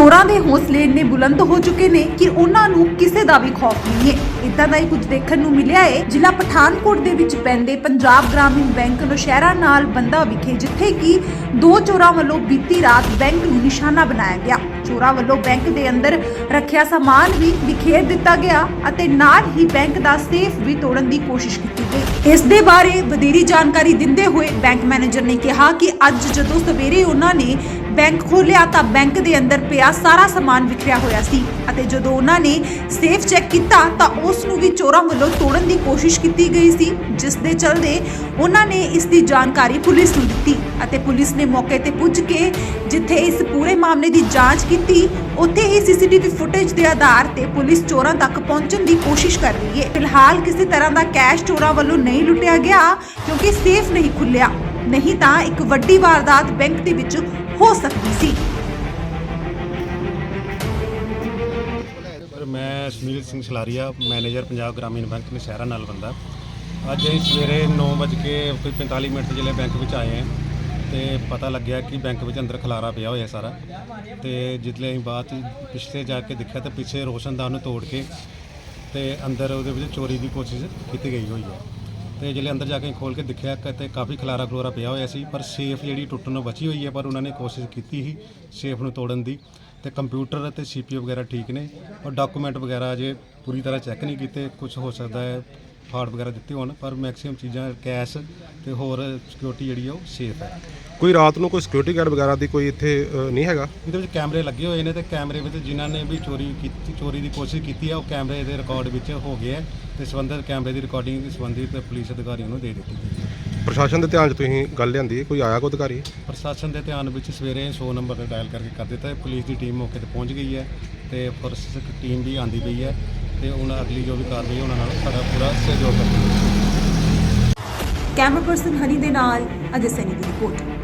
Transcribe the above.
ਚੋਰਾਂ ਦੇ ਹੌਸਲੇ ਇੰਨੇ ਬੁਲੰਦ ਹੋ ਚੁੱਕੇ ਨੇ ਕਿ ਉਹਨਾਂ ਨੂੰ ਕਿਸੇ ਦਾ ਵੀ ਖੌਫ ਨਹੀਂ ਹੈ। ਇਦਾਂ ਦਾ ਹੀ ਕੁਝ ਦੇਖਣ ਨੂੰ ਮਿਲਿਆ ਹੈ। ਜ਼ਿਲ੍ਹਾ ਪਠਾਨਕੋਟ ਦੇ ਵਿੱਚ ਪੈਂਦੇ ਪੰਜਾਬ ਗ੍ਰਾਮੀਣ ਬੈਂਕ ਨੌਸ਼ਹਿਰਾ ਨਾਲ ਬੰਦਾ ਵਿਖੇ, ਜਿੱਥੇ ਕਿ ਦੋ ਚੋਰਾਂ ਵੱਲੋਂ ਬੀਤੀ ਰਾਤ ਬੈਂਕ ਨੂੰ ਨਿਸ਼ਾਨਾ ਬਣਾਇਆ ਗਿਆ। ਚੋਰਾਂ ਵੱਲੋਂ ਬੈਂਕ ਦੇ ਅੰਦਰ ਰੱਖਿਆ ਸਾਮਾਨ ਵੀ ਵਿਖੇਰ ਦਿੱਤਾ ਗਿਆ ਅਤੇ ਨਾਲ ਹੀ ਬੈਂਕ ਦਾ ਸੇਫ ਵੀ ਤੋੜਨ ਦੀ ਕੋਸ਼ਿਸ਼ ਕੀਤੀ ਗਈ। ਇਸ ਦੇ ਬਾਰੇ ਵਧੇਰੀ ਜਾਣਕਾਰੀ ਦਿੰਦੇ ਹੋਏ ਬੈਂਕ ਮੈਨੇਜਰ ਨੇ ਕਿਹਾ ਕਿ ਅੱਜ ਜਦੋਂ ਸਵੇਰੇ ਉਹਨਾਂ ਨੇ ਬੈਂਕ ਖੋਲ੍ਹਿਆ ਤਾਂ ਬੈਂਕ ਦੇ ਅੰਦਰ ਪਿਆ ਸਾਰਾ ਸਮਾਨ ਵਿਖਰਿਆ ਹੋਇਆ ਸੀ ਅਤੇ ਜਦੋਂ ਉਹਨਾਂ ਨੇ ਸੇਫ ਚੈੱਕ ਕੀਤਾ ਤਾਂ ਉਸ ਨੂੰ ਵੀ ਚੋਰਾਂ ਵੱਲੋਂ ਤੋੜਨ ਦੀ ਕੋਸ਼ਿਸ਼ ਕੀਤੀ ਗਈ ਸੀ, ਜਿਸ ਦੇ ਚਲਦੇ ਉਹਨਾਂ ਨੇ ਇਸ ਦੀ ਜਾਣਕਾਰੀ ਪੁਲਿਸ ਨੂੰ ਦਿੱਤੀ ਅਤੇ ਪੁਲਿਸ ਨੇ ਮੌਕੇ ਤੇ ਪੁੱਜ ਕੇ ਜਿੱਥੇ ਇਸ ਪੂਰੇ ਮਾਮਲੇ ਦੀ ਜਾਂਚ ਕੀਤੀ, ਉੱਥੇ ਹੀ ਸੀਸੀਟੀਵੀ ਫੁਟੇਜ ਦੇ ਆਧਾਰ ਤੇ ਪੁਲਿਸ ਚੋਰਾਂ ਤੱਕ ਪਹੁੰਚਣ ਦੀ ਕੋਸ਼ਿਸ਼ ਕਰ ਰਹੀ ਹੈ। ਫਿਲਹਾਲ ਕਿਸੇ ਤਰ੍ਹਾਂ ਦਾ ਕੈਸ਼ ਚੋਰਾਂ ਵੱਲੋਂ ਨਹੀਂ ਲੁੱਟਿਆ ਗਿਆ ਕਿਉਂਕਿ ਸੇਫ ਨਹੀਂ ਖੁੱਲਿਆ ਨਹੀਂ ਤਾਂ ਇੱਕ ਵੱਡੀ ਵਾਰਦਾਤ ਬੈਂਕ ਦੇ ਵਿੱਚ ਹੋ ਸਕਦੀ ਸੀ। ਮੈਂ ਸੁਨੀਲ ਸਿੰਘ ਸਲਾਰੀਆ, ਮੈਨੇਜਰ ਪੰਜਾਬ ਗ੍ਰਾਮੀਣ ਬੈਂਕ ਨਸ਼ਹਿਰਾ ਨਾਲ ਬੰਦਾ। ਅੱਜ ਅਸੀਂ ਸਵੇਰੇ 9:45 ਮਿੰਟ ਤੇ ਜਿਹੜੇ ਬੈਂਕ ਵਿੱਚ ਆਏ ਹਾਂ ਤੇ ਪਤਾ ਲੱਗਿਆ ਕਿ ਬੈਂਕ ਵਿੱਚ ਅੰਦਰ ਖਲਾਰਾ ਪਿਆ ਹੋਇਆ ਸਾਰਾ। ਤੇ ਜਿੱਤਲੇ ਅਸੀਂ ਬਾਅਦ 'ਚ ਪਿਛਲੇ ਜਾ ਕੇ ਦੇਖਿਆ ਤਾਂ ਪਿੱਛੇ ਰੋਸ਼ਨਦਾਨ ਨੂੰ ਤੋੜ ਕੇ ਤੇ ਅੰਦਰ ਉਹਦੇ ਵਿੱਚ ਚੋਰੀ ਦੀ ਕੋਸ਼ਿਸ਼ ਕੀਤੀ ਗਈ ਹੋਈ ਹੈ। ਤੇ ਜਿਹੜੇ ਅੰਦਰ ਜਾ ਕੇ ਖੋਲ ਕੇ ਦੇਖਿਆ ਕਿ ਤੇ ਕਾਫੀ ਖਲਾਰਾ ਖਲੋਰਾ ਪਿਆ ਹੋਇਆ ਸੀ, ਪਰ ਸੇਫ ਜਿਹੜੀ ਟੁੱਟਣ ਨੂੰ ਬਚੀ ਹੋਈ ਹੈ, ਪਰ ਉਹਨਾਂ ਨੇ ਕੋਸ਼ਿਸ਼ ਕੀਤੀ ਸੀ ਸੇਫ ਨੂੰ ਤੋੜਨ ਦੀ। ਤੇ ਕੰਪਿਊਟਰ ਅਤੇ ਸੀਪੀਯੂ ਵਗੈਰਾ ਠੀਕ ਨੇ, ਔਰ ਡਾਕੂਮੈਂਟ ਵਗੈਰਾ ਜੇ ਪੂਰੀ ਤਰ੍ਹਾਂ ਚੈੱਕ ਨਹੀਂ ਕੀਤੇ ਕੁਝ ਹੋ ਸਕਦਾ ਹੈ ਫਾੜ ਵਗੈਰਾ ਦਿੱਤੇ ਹੋਣ ਪਰ ਮੈਕਸਿਮਮ ਚੀਜ਼ਾਂ ਕੈਸ਼ ਤੇ ਹੋਰ ਸਿਕਿਉਰਿਟੀ ਜਿਹੜੀ ਆ ਉਹ ਸੇਫ ਹੈ। ਕੋਈ ਰਾਤ ਨੂੰ ਕੋਈ ਸਿਕਿਉਰਿਟੀ ਗਾਰਡ ਵਗੈਰਾ ਦੀ ਕੋਈ ਇੱਥੇ ਅ, ਨਹੀਂ ਹੈਗਾ? ਇਹਦੇ ਵਿੱਚ ਕੈਮਰੇ ਲੱਗੇ ਹੋਏ ਨੇ ਤੇ ਕੈਮਰੇ ਵਿੱਚ ਜਿਨ੍ਹਾਂ ਨੇ ਵੀ ਚੋਰੀ ਕੀਤੀ ਚੋਰੀ ਦੀ ਕੋਸ਼ਿਸ਼ ਕੀਤੀ ਹੈ ਉਹ ਕੈਮਰੇ ਦੇ ਰਿਕਾਰਡ ਵਿੱਚ ਹੋ ਗਏ ਹੈ ਤੇ ਸੰਬੰਧਿਤ ਕੈਮਰੇ ਦੀ ਰਿਕਾਰਡਿੰਗ ਸੰਬੰਧਿਤ ਪੁਲਿਸ ਅਧਿਕਾਰੀਆਂ ਨੂੰ ਦੇ ਦਿੱਤੀ ਗਈ ਹੈ। ਪ੍ਰਸ਼ਾਸਨ ਦੇ ਧਿਆਨ 'ਚ ਤੁਸੀਂ ਗੱਲ ਲਿਆਂਦੀ ਹੈ? ਕੋਈ ਆਇਆ ਕੋਈ ਅਧਿਕਾਰੀ? ਪ੍ਰਸ਼ਾਸਨ ਦੇ ਧਿਆਨ ਵਿੱਚ ਸਵੇਰੇ 100 ਨੰਬਰ ਤੇ ਡਾਇਲ ਕਰਕੇ ਕਰ ਦਿੱਤਾ ਹੈ। ਪੁਲਿਸ ਦੀ ਟੀਮ ਮੌਕੇ ਤੇ ਪਹੁੰਚ ਗਈ ਹੈ ਤੇ ਫੋਰੈਂਸਿਕ ਟੀਮ ਵੀ ਆਂਦੀ ਪਈ ਹੈ। ਤੇ ਹੁਣ ਅਗਲੀ ਜੋ ਵੀ ਕਾਰਵਾਈ ਉਹਨਾਂ ਨਾਲ ਸਾਡਾ ਪੂਰਾ ਸਹਿਯੋਗ ਕਰਦੀ ਕੈਮਰਾ ਪਰਸਨ ਹਨੀ ਦੇ ਨਾਲ ਅਜੇ ਸੈਨੀ ਦੀ ਰਿਪੋਰਟ